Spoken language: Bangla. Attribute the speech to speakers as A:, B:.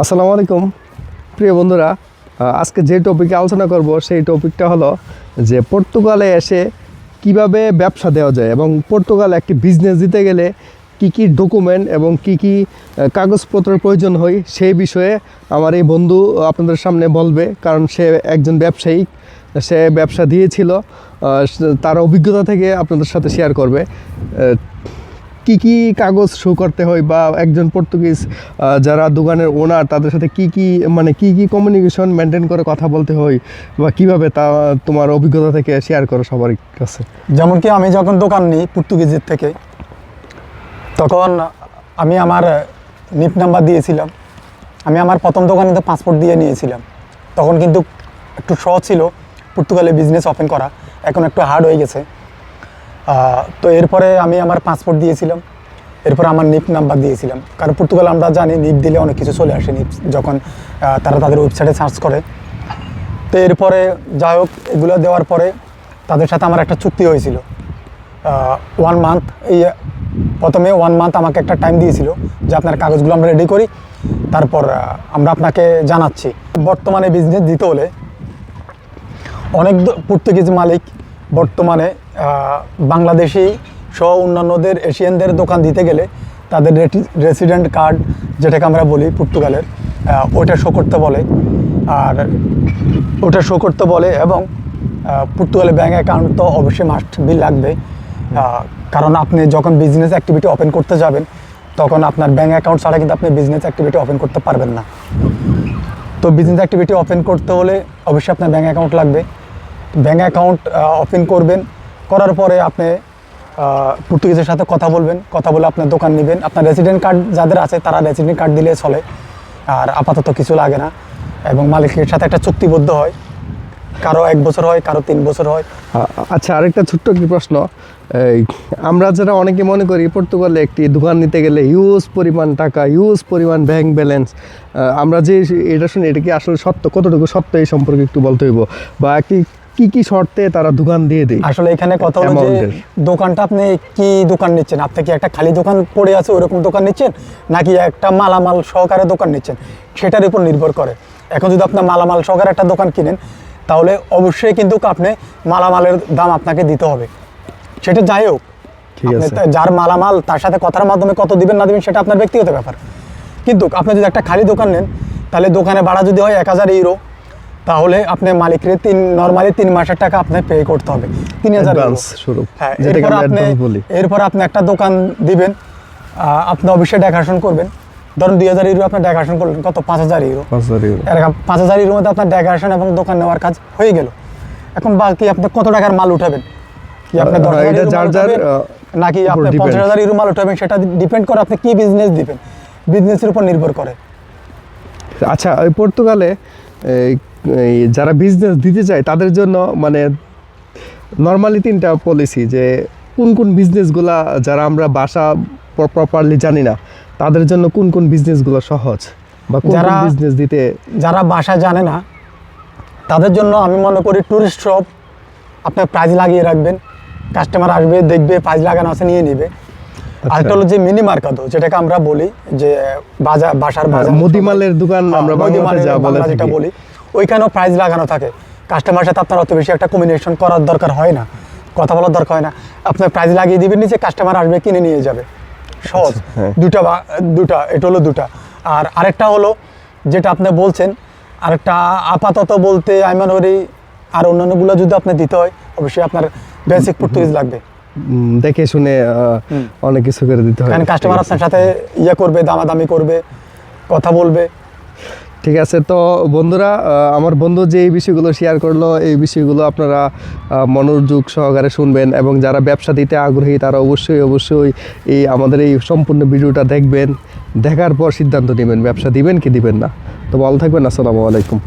A: আসসালামু আলাইকুম। প্রিয় বন্ধুরা আজকে যে টপিকে আলোচনা করব সেই টপিকটা হলো যে পর্তুগালে এসে কীভাবে ব্যবসা দেওয়া যায় এবং পর্তুগালে একটি বিজনেস দিতে গেলে কি কি ডকুমেন্ট এবং কি কি কাগজপত্রের প্রয়োজন হয় সেই বিষয়ে আমার এই বন্ধু আপনাদের সামনে বলবে, কারণ সে একজন ব্যবসায়ী, সে ব্যবসা দিয়েছিল তার অভিজ্ঞতা থেকে আপনাদের সাথে শেয়ার করবে। কি কি কাগজ শো করতে হয় বা একজন পর্তুগিজ যারা দোকানের ওনার তাদের সাথে কি কি মানে কি কি কমিউনিকেশন মেনটেন করে কথা বলতে হয় বা কীভাবে তা, তোমার অভিজ্ঞতা থেকে শেয়ার করো সবার কাছে?
B: যেমন কি আমি যখন দোকান নিই পর্তুগিজের থেকে, তখন আমি আমার নিপ নাম্বার দিয়েছিলাম। আমি আমার প্রথম দোকানে তো পাসপোর্ট দিয়ে নিয়েছিলাম। তখন কিন্তু একটু সহজ ছিল পর্তুগালে বিজনেস ওপেন করা। এখন একটু হার্ড হয়ে গেছে। তো এরপরে আমি আমার পাসপোর্ট দিয়েছিলাম। এরপর আমার নিপ নাম্বার দিয়েছিলাম। কারণ পর্তুগাল আমরা জানি নিপ দিলে অনেক কিছু চলে আসে নিপ যখন তারা তাদের ওয়েবসাইটে সার্চ করে। তো এরপরে যাই হোক, এগুলো দেওয়ার পরে তাদের সাথে আমার একটা চুক্তি হয়েছিল। ওয়ান মান্থ এই, প্রথমে ওয়ান মান্থ আমাকে একটা টাইম দিয়েছিল যে আপনার কাগজগুলো আমরা রেডি করি, তারপর আমরা আপনাকে জানাচ্ছি। বর্তমানে বিজনেস দিতে হলে অনেক পর্তুগিজ মালিক বর্তমানে বাংলাদেশি সহ অন্যান্যদের এশিয়ানদের দোকান দিতে গেলে তাদের রেসিডেন্ট কার্ড যেটাকে আমরা বলি পর্তুগালের ওটা শো করতে বলে। আর ওটা শো করতে বলে এবং পর্তুগালে ব্যাঙ্ক অ্যাকাউন্ট তো অবশ্যই মাস্ট বিল লাগবে। কারণ আপনি যখন বিজনেস অ্যাক্টিভিটি ওপেন করতে যাবেন, তখন আপনার ব্যাঙ্ক অ্যাকাউন্ট ছাড়া কিন্তু আপনি বিজনেস অ্যাক্টিভিটি ওপেন করতে পারবেন না। তো বিজনেস অ্যাক্টিভিটি ওপেন করতে হলে অবশ্যই আপনার ব্যাঙ্ক অ্যাকাউন্ট লাগবে। ব্যাঙ্ক অ্যাকাউন্ট ওপেন করবেন। করার পরে আপনি পর্তুগিজের সাথে কথা বলবেন। কথা বলে আপনার দোকান নেবেন। আপনার রেসিডেন্ট কার্ড যাদের আছে, তারা রেসিডেন্ট কার্ড দিলে চলে। আর আপাতত কিছু লাগে না। এবং মালিকের সাথে একটা চুক্তিবদ্ধ হয়। কারও এক বছর হয়, কারও তিন বছর হয়।
A: আচ্ছা আরেকটা ছোট্ট কি প্রশ্ন? আমরা যারা অনেকে মনে করি, পর্তুগালে একটি দোকান নিতে গেলে হিউজ পরিমাণ টাকা হিউজ পরিমাণ ব্যাংক ব্যালেন্স আমরা যে, এটা শুনি, এটা কি আসলে সত্য? কতটুকু সত্য এই সম্পর্কে একটু বলতে হইব? বা কি কি কি শর্তে তারা দোকান দিয়ে দেয়?
B: আসলে এখানে কথা হলো যে দোকানটা আপনি কি দোকান নিচ্ছেন? আপনি কি একটা খালি দোকান পড়ে আছে ওরকম দোকান নিচ্ছেন? নাকি একটা মালামাল সহকারে দোকান নিচ্ছেন? সেটার উপর নির্ভর করে। এখন যদি আপনি মালামাল সহকারে একটা দোকান কিনেন তাহলে অবশ্যই কিন্তু আপনি মালামালের দাম আপনাকে দিতে হবে। সেটা যাই হোক
A: ঠিক আছে।
B: যার মালামাল তার সাথে কথার মাধ্যমে কত দিবেন না দিবেন সেটা আপনার ব্যক্তিগত ব্যাপার। কিন্তু আপনি যদি একটা খালি দোকান নেন তাহলে দোকানে ভাড়া যদি হয় এক হাজার ইউরো তাহলে আপনি মালিকের তিন নর্মালি তিন মাসের টাকা আপনি পে করতে হবে। তিন হাজার হ্যাঁ এরপর আপনি এরপর আপনি একটা দোকান দিবেন আপনি অবশ্যই দেখাশোনা করবেন। ধরুন দুই হাজার ইউরো আপনার দেখাশোনা করলেন কত? পাঁচ হাজার ইউরো
A: পাঁচ হাজার ইউরো।
B: ইউরোর মধ্যে আপনার ডেকোরেশন এবং দোকান নেওয়ার কাজ হয়ে গেল। এখন বাকি আপনি কত টাকার মাল উঠাবেন? কি আপনি দশ হাজার নাকি আপনি। পঞ্চাশ হাজার ইউরো মাল উঠাবেন সেটা ডিপেন্ড করে আপনি কি বিজনেস দিবেন? বিজনেসের উপর নির্ভর করে।
A: আচ্ছা ওই পর্তুগালে যারা বিজনেস দিতে চায় তাদের জন্য মানে নর্মালি তিনটা পলিসি যে কোন কোন বিজনেসগুলা যারা আমরা বাসা প্রপারলি জানি না তাদের জন্য কোন কোন বিজনেসগুলো সহজ বা
B: যারা-
A: বিজনেস দিতে
B: যারা বাসা জানে না তাদের জন্য আমি মনে করি ট্যুরিস্ট শপ আপনার প্রাইজ লাগিয়ে রাখবেন। কাস্টমার আসবে দেখবে প্রাইজ লাগানো আছে নিয়ে নেবে। আরেকটা হলো যে মিনি যেটাকে আমরা বলি যে বাজার বাসার বাজার
A: মুদিমালের দোকান
B: হ্যাঁ,
A: আমরা বাংলাতে যা বলে
B: যেটা বলি ওইখানেও প্রাইজ লাগানো থাকে। কাস্টমারের সাথে আপনার অত বেশি একটা কমিউনিকেশন করার দরকার হয় না। কথা বলার দরকার হয় না। আপনার প্রাইজ লাগিয়ে দিবেন নিচে কাস্টমার আসবে কিনে নিয়ে যাবে। সহজ।
A: হ্যাঁ।
B: দুটা বা দুটা এটা হলো দুটা। আর আরেকটা হলো যেটা আপনি বলছেন আরেকটা আপাতত বলতে আমি মনে করি আর অন্যান্যগুলো যদি আপনি দিতে হয় অবশ্যই আপনার বেসিক পর্তুগিজ লাগবে।
A: দেখে শুনে অনেক কিছু করে দিতে হয়।
B: কাস্টমার আপনার সাথে ইয়ে করবে দামাদামি করবে কথা বলবে।
A: ঠিক আছে তো বন্ধুরা আমার বন্ধু যে এই বিষয়গুলো শেয়ার করল এই বিষয়গুলো আপনারা মনোযোগ সহকারে শুনবেন এবং যারা ব্যবসা দিতে আগ্রহী তারা অবশ্যই অবশ্যই এই আমাদের এই সম্পূর্ণ ভিডিওটা দেখবেন। দেখার পর সিদ্ধান্ত নেবেন ব্যবসা দিবেন কি দিবেন না। তো ভালো থাকবেন আসসালামু আলাইকুম।